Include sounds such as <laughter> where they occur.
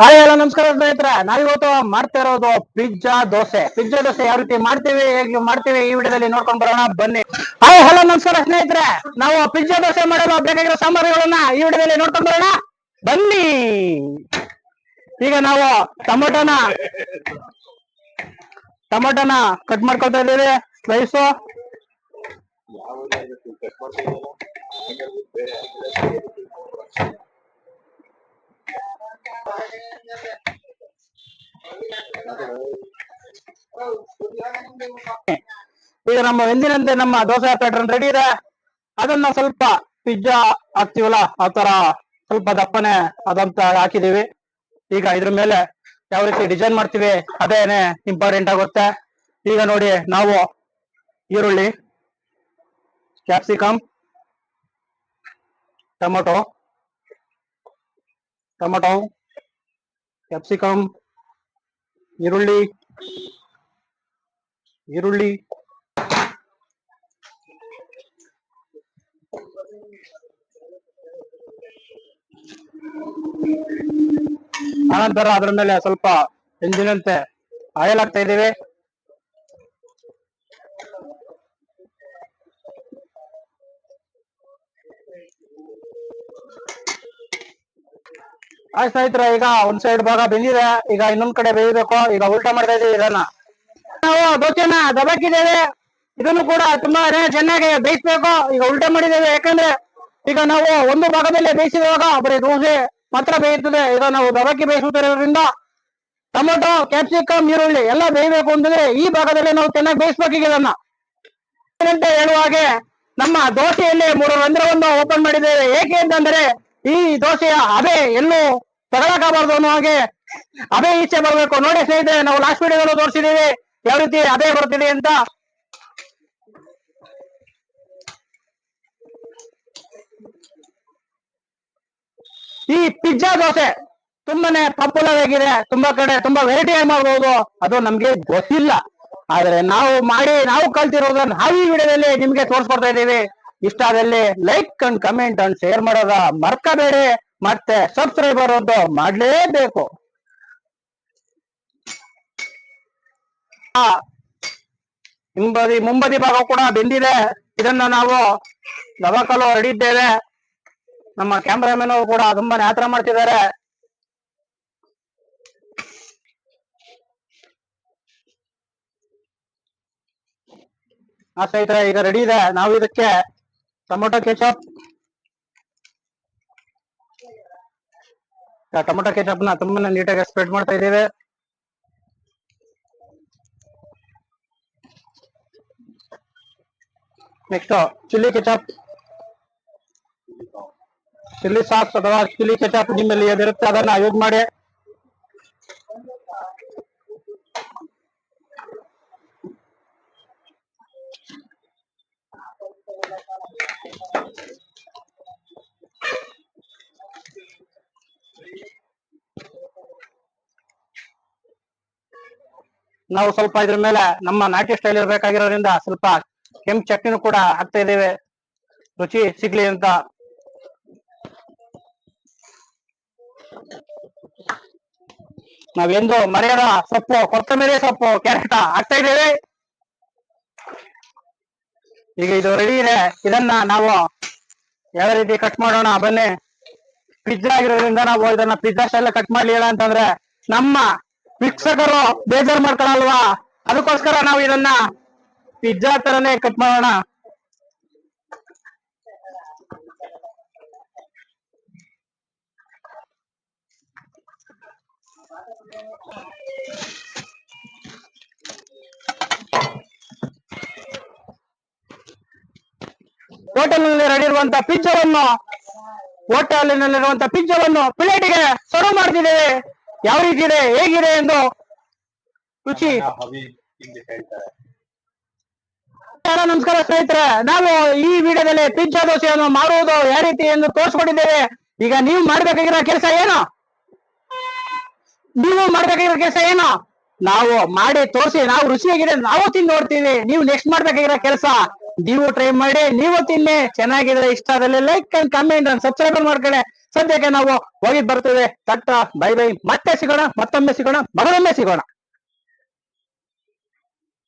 Hi ಎಲ್ಲ ನಮಸ್ಕಾರ ಸ್ನೇಹಿತರೆ. ನಾವಿವತ್ತು ಮಾಡ್ತಾ ಇರೋದು ಪಿಜ್ಜಾ ದೋಸೆ. ಪಿಜ್ಜಾ ದೋಸೆ ಯಾವ ರೀತಿ ಮಾಡ್ತೀವಿ, ಹೇಗೆ ಮಾಡ್ತೀವಿ ಈ ವಿಡಿಯೋದಲ್ಲಿ ನೋಡ್ಕೊಂಡ್ ಬರೋಣ, ಬನ್ನಿ. ಹಾಯ್ ಹಲೋ ನಮಸ್ಕಾರ ಸ್ನೇಹಿತರೆ. ನಾವು ಪಿಜ್ಜಾ ದೋಸೆ ಮಾಡಲು ಬೇಕಾಗಿರೋ ಸಾಮಗ್ರಿಗಳನ್ನ ಈ ವಿಡಿಯೋದಲ್ಲಿ ನೋಡ್ಕೊಂಡ್ ಬರೋಣ, ಬನ್ನಿ. ಈಗ ನಾವು ಟೊಮೊಟೊನ ಟೊಮೊಟೊನ ಕಟ್ ಮಾಡ್ಕೊಳ್ತಾ ಇದ್ದೀವಿ ಸ್ಲೈಸು <laughs> ಈಗ ನಮ್ಮ ಎಂದಿನಂತೆ ನಮ್ಮ ದೋಸೆ ಪ್ಯಾಟರ್ನ್ ರೆಡಿ ಇದೆ. ಅದನ್ನ ಸ್ವಲ್ಪ ಪಿಜ್ಜಾ ಹಾಕ್ತಿವಲ್ಲ, ಆ ತರ ಸ್ವಲ್ಪ ದಪ್ಪನೆ ಅದಂತ ಹಾಕಿದೀವಿ ಈಗ ಇದ್ರ ಮೇಲೆ ಯಾವ ರೀತಿ ಡಿಸೈನ್ ಮಾಡ್ತೀವಿ, ಅದೇನೆ ಇಂಪಾರ್ಟೆಂಟ್ ಆಗುತ್ತೆ. ಈಗ ನೋಡಿ, ನಾವು ಈರುಳ್ಳಿ ಕ್ಯಾಪ್ಸಿಕಮ್ ಟೊಮೊಟೊ ಟೊಮೊಟೊ. ಕ್ಯಾಪ್ಸಿಕಮ್ ಈರುಳ್ಳಿ ಈರುಳ್ಳಿ ಆನಂತರ ಅದರ ಮೇಲೆ ಸ್ವಲ್ಪ ಎಂಜಿನಂತೆ ಆಯಲ್ ಹಾಕ್ತಾ ಇದ್ದೀವಿ. ಆಯ್ತು ಸ್ನೇಹಿತರೆ, ಈಗ ಒಂದ್ ಸೈಡ್ ಭಾಗ ಬೆಂದಿದೆ. ಈಗ ಇನ್ನೊಂದ್ ಕಡೆ ಬೇಯಬೇಕು ಈಗ ಉಲ್ಟಾ ಮಾಡ್ತಾ ಇದೀವಿ ಇದನ್ನ. ನಾವು ದೋಸೆನ ದಬಾಕಿದ್ದೇವೆ. ಇದನ್ನು ಕೂಡ ತುಂಬಾ ಚೆನ್ನಾಗಿ ಬೇಯಿಸ್ಬೇಕು. ಈಗ ಉಲ್ಟಾ ಮಾಡಿದ್ದೇವೆ. ಯಾಕಂದ್ರೆ ಈಗ ನಾವು ಒಂದು ಭಾಗದಲ್ಲಿ ಬೇಯಿಸಿದಾಗ ಬರೀ ದೋಸೆ ಮಾತ್ರ ಬೇಯುತ್ತದೆ. ಈಗ ನಾವು ದಬಾಕಿ ಬೇಯಿಸುತ್ತಿರೋದ್ರಿಂದ ಟೊಮೊಟೊ, ಕ್ಯಾಪ್ಸಿಕಮ್, ಈರುಳ್ಳಿ ಎಲ್ಲ ಬೇಯಬೇಕು ಅಂತಂದ್ರೆ ಈ ಭಾಗದಲ್ಲಿ ನಾವು ಚೆನ್ನಾಗಿ ಬೇಯಿಸ್ಬೇಕು ಇದನ್ನ. ಅಂತ ಹೇಳುವ ಹಾಗೆ ನಮ್ಮ ದೋಸೆಯಲ್ಲಿ ಮೂರು ರಂಧ್ರವನ್ನು ಓಪನ್ ಮಾಡಿದ್ದೇವೆ. ಏಕೆ ಅಂತಂದ್ರೆ ಈ ದೋಸೆಯ ಅದೇ ಎಲ್ಲೂ ತಗೊಳಕಾಗಬಾರ್ದು ಅನ್ನೋ ಹಾಗೆ ಅದೇ ಈಚೆ ಬರಬೇಕು. ನೋಡಿ ಸ್ನೇಹಿತರೆ, ನಾವು ಲಾಸ್ಟ್ ವಿಡಿಯೋಗಳು ತೋರಿಸಿದೀವಿ ಯಾವ ರೀತಿ ಅದೇ ಬರ್ತಿದೆ ಅಂತ. ಈ ಪಿಜ್ಜಾ ದೋಸೆ ತುಂಬಾನೇ ಪಾಪ್ಯುಲರ್ ಆಗಿದೆ. ತುಂಬಾ ಕಡೆ ತುಂಬಾ ವೆರೈಟಿ ಆಗಿ ಮಾಡಬಹುದು ಅದು ನಮ್ಗೆ ಗೊತ್ತಿಲ್ಲ. ಆದ್ರೆ ನಾವು ಮಾಡಿ, ನಾವು ಕಲ್ತಿರೋದನ್ನ ನಾವು ಈ ವಿಡಿಯೋದಲ್ಲಿ ನಿಮ್ಗೆ ತೋರಿಸ್ಕೊಡ್ತಾ ಇದ್ದೀವಿ. ಇಷ್ಟ ಆದಲ್ಲಿ like and comment and share ಮಾಡೋದ ಮರ್ಕಬೇಡಿ. ಮತ್ತೆ ಸಬ್ಸ್ಕ್ರೈಬರ್ ಒಂದು ಮಾಡಲೇಬೇಕು. ಹಿಂಬದಿ, ಮುಂಬದಿ ಭಾಗ ಕೂಡ ಬೆಂದಿದೆ. ಇದನ್ನ ನಾವು ದವಾಕಲು ಹರಡಿದ್ದೇವೆ. ನಮ್ಮ ಕ್ಯಾಮ್ರಾಮನ್ ಅವರು ಕೂಡ ತುಂಬಾ ಆತರ ಮಾಡ್ತಿದ್ದಾರೆ. ಆ, ಸ್ನೇಹಿತರೆ, ಈಗ ರೆಡಿ ಇದೆ. ನಾವು ಇದಕ್ಕೆ ಟೊಮೊಟೊ ಕೆಚಪ್ ಟೊಮೊಟೊ ಕೆಚಪ್ನ ತುಂಬಾನೇ ನೀಟಾಗಿ ಸ್ಪ್ರೆಡ್ ಮಾಡ್ತಾ ಇದ್ದೇವೆ. Next chilli ketchup chilli sauce ಅಥವಾ ಚಿಲ್ಲಿ ಕೆಚಪ್ ನಿಮ್ಮಲ್ಲಿ ಏನಿರುತ್ತೆ ಅದನ್ನ ಯೂಸ್ ಮಾಡಿ. ನಾವು ಸ್ವಲ್ಪ ಇದ್ರ ಮೇಲೆ ನಮ್ಮ ನಾಟಿ ಸ್ಟೈಲ್ ಇರಬೇಕಾಗಿರೋದ್ರಿಂದ ಸ್ವಲ್ಪ ಕೆಂಪು ಚಟ್ನಿನೂ ಕೂಡ ಹಾಕ್ತಾ ಇದ್ದೇವೆ. ರುಚಿ ಸಿಗ್ಲಿ ಅಂತ. ನಾವೆಂದು ಮರೆಯದ ಸೊಪ್ಪು, ಕೊತ್ತಂಬರಿ ಸೊಪ್ಪು, ಕ್ಯಾರೆಟ್ ಹಾಕ್ತಾ ಇದ್ದೇವೆ. ಈಗ ಇದು ರೆಡಿ ಇದೆ. ಇದನ್ನ ನಾವು ಯಾವ ರೀತಿ ಕಟ್ ಮಾಡೋಣ? ಬನ್ನಿ. ಪಿಜ್ಜಾ ಆಗಿರೋದ್ರಿಂದ ನಾವು ಇದನ್ನ ಪಿಜ್ಜಾ ಸ್ಟೈಲ್ ಕಟ್ ಮಾಡ್ಲಿಲ್ಲ ಅಂತಂದ್ರೆ ನಮ್ಮ ವೀಕ್ಷಕರು ಬೇಜಾರ್ ಮಾಡ್ಕೊಳಲ್ವಾ? ಅದಕ್ಕೋಸ್ಕರ ನಾವು ಇದನ್ನ ಪಿಜ್ಜಾ ತರನೇ ಕಟ್ ಮಾಡೋಣ. ಹೋಟೆಲ್ನಲ್ಲಿ ರೆಡಿ ಇರುವಂತ ಪಿಜ್ಜಾವನ್ನು ಹೋಟೆಲಿನಲ್ಲಿರುವಂತ ಪಿಜ್ಜಾವನ್ನು ಪ್ಲೇಟಿಗೆ ಸರ್ವ್ ಮಾಡ್ತಿದ್ದೇವೆ. ಯಾವ ರೀತಿ ಇದೆ ಹೇಗಿದೆ ಎಂದು ರುಚಿ. ನಮಸ್ಕಾರ ಸ್ನೇಹಿತರೆ. ನಾವು ಈ ವಿಡಿಯೋದಲ್ಲಿ ಪಿಂಚ ದೋಸೆಯನ್ನು ಮಾಡುವುದು ಯಾವ ರೀತಿ ಎಂದು ತೋರಿಸ್ಕೊಂಡಿದ್ದೇವೆ. ಈಗ ನೀವು ಮಾಡ್ಬೇಕಾಗಿರೋ ಕೆಲಸ ಏನು? ನೀವು ಮಾಡ್ಬೇಕಾಗಿರೋ ಕೆಲಸ ಏನು? ನಾವು ಮಾಡಿ ತೋರಿಸಿ ನಾವು ರುಚಿಯಾಗಿದೆ ನಾವು ತಿಂದು ನೋಡ್ತೀವಿ. ನೀವು ನೆಕ್ಸ್ಟ್ ಮಾಡ್ಬೇಕಾಗಿರೋ ಕೆಲಸ ನೀವು ಟ್ರೈ ಮಾಡಿ ನೀವು ತಿನ್ನಿ. ಚೆನ್ನಾಗಿದ್ರೆ ಇಷ್ಟ ಆದಲ್ಲಿ like and comment and subscribe ಮಾಡ್ಕೊಳ್ಳಿ. ಸದ್ಯಕ್ಕೆ ನಾವು ಹೋಗಿ ಬರ್ತೇವೆ. ತಟ್ಟ ಬೈ ಬೈ. ಮತ್ತೆ ಸಿಗೋಣ ಮತ್ತೊಮ್ಮೆ ಸಿಗೋಣ ಮಗಳೊಮ್ಮೆ ಸಿಗೋಣ.